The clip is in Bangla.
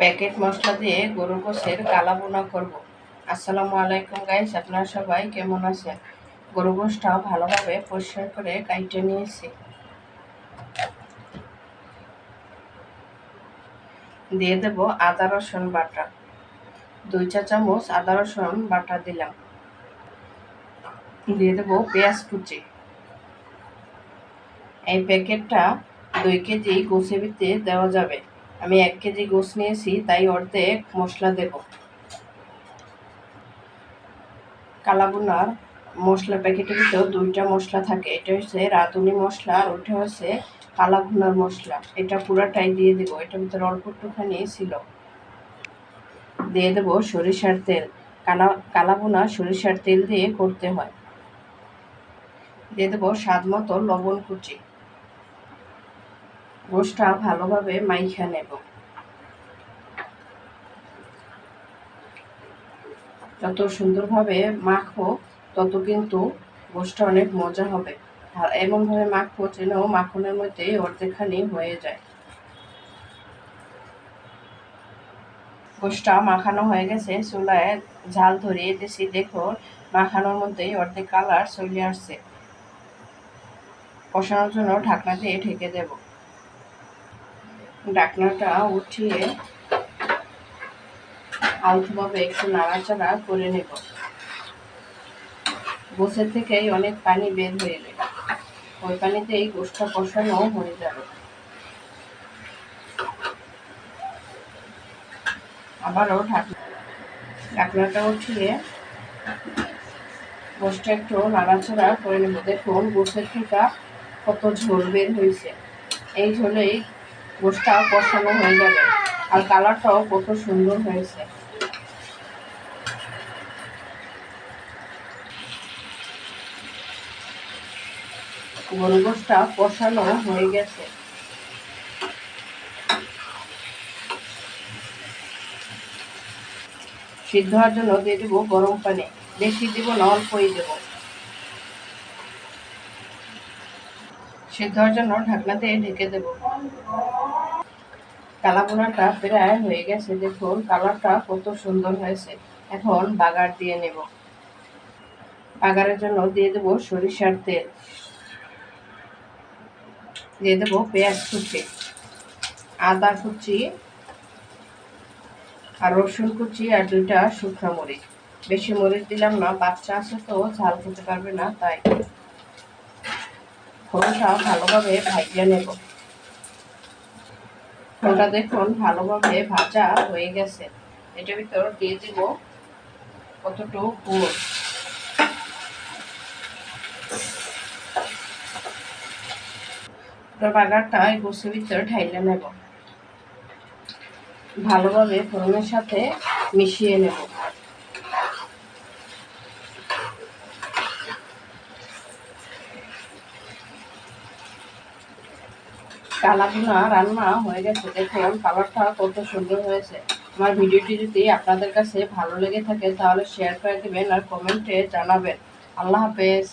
প্যাকেট মশলা দিয়ে গরু গোসের কালা বোনা করব। আসসালামু আলাইকুম গাইস আপনারা সবাই কেমন আছেন? গরু গোসটা ভালোভাবে পরিষ্কার করে কাইটে নিয়েছি। দিয়ে দেব আদা, রসুন বাটা। দুই চা চামচ আদা, রসুন বাটা দিলাম। দিয়ে দেবো পেঁয়াজ কুচি। এই প্যাকেটটা দুই কেজি গোসে ভিতরে দেওয়া যাবে। আমি এক কেজি গোস নিয়েছি, তাই অর্ধেক মশলা দেব। কালাবুনার মশলা প্যাকেটের ভিতরে দুইটা মশলা থাকে। এটা হচ্ছে রাঁধুনি মশলা আর ওইটা হচ্ছে কালাভুনার মশলা। এটা পুরাটাই দিয়ে দেবো। এটার ভিতরে অল্প একটুখানি ছিল। দিয়ে দেবো সরিষার তেল। কালা কালাভুনা সরিষার তেল দিয়ে করতে হয়। দিয়ে দেবো স্বাদ মতো লবণ কুচি। গোষ্ঠটা ভালোভাবে মাইখা নেব। যত সুন্দরভাবে মাখো তত কিন্তু গোষ্ঠটা অনেক মজা হবে। এমনভাবে মাখবো যেন মাখনের মধ্যে অর্ধেকখানি হয়ে যায়। গোষ্ঠটা মাখানো হয়ে গেছে, চুলায় ঝাল ধরিয়ে দিয়েছি দেখো, মাখানোর মধ্যেই অর্ধেক কালার চলে আসছে। কষানোর জন্য ঢাকনা দিয়ে ঢেকে দেবো। ডাকনাটা উঠিয়ে আলতোভাবে একটু নাড়াচাড়া করে নেব। গোসের থেকেই অনেক পানি বের হয়ে যাবে ওই পানিতেই গোষ্ঠা কষানো হয়ে যাবে। আবারও ঢাকনা ঢাকনাটা উঠিয়ে গোসটা একটু নাড়াচাড়া করে নেব। দেখুন গোসের থেকে কত ঝোল বের হয়েছে। এই ঝোলেই গোষ্ঠটা কষানো হয়ে যাবে। আর কালারটাও কত সুন্দর হয়েছে। গরু কষানো হয়ে গেছে। সিদ্ধ হওয়ার জন্য দিয়ে দেবো গরম পানি। বেশি দিব না, অল্পই দেবো। সিদ্ধ হওয়ার জন্য ঢাকনা দিয়ে ঢেকে দেবো। কালাবোনাটা প্রায় হয়ে গেছে, দেখুন কালারটা কত সুন্দর হয়েছে। এখন বাগার দিয়ে নেব। বাগারের জন্য দিয়ে দেবো সরিষার তেল। দিয়ে দেবো পেঁয়াজ কুচি, আদা কুচি আর রসুন কুচি আর দুইটা শুকনো মরিচ। বেশি মরিচ দিলাম না, বাচ্চা আছে তো, ঝাল খেতে পারবে না, তাই। ফোড়নটা ভালোভাবে ভাজিয়ে নেব। ফোড়নটা দেখুন, ভালোভাবে ভাজা হয়ে গেছে। এটার ভিতর দিয়ে দিব কতটুকু গুড়। বাগারটা এই ভিতরে ঢাইলে নেব। ভালোভাবে ফোড়নের সাথে মিশিয়ে নেব। কালাগুনা রান্না হয়ে গেছে। দেখুন, কালারটা কত সুন্দর হয়েছে। আমার ভিডিওটি যদি আপনাদের কাছে ভালো লেগে থাকে, তাহলে শেয়ার করে দেবেন আর কমেন্টে জানাবেন। আল্লাহ হাফেজ।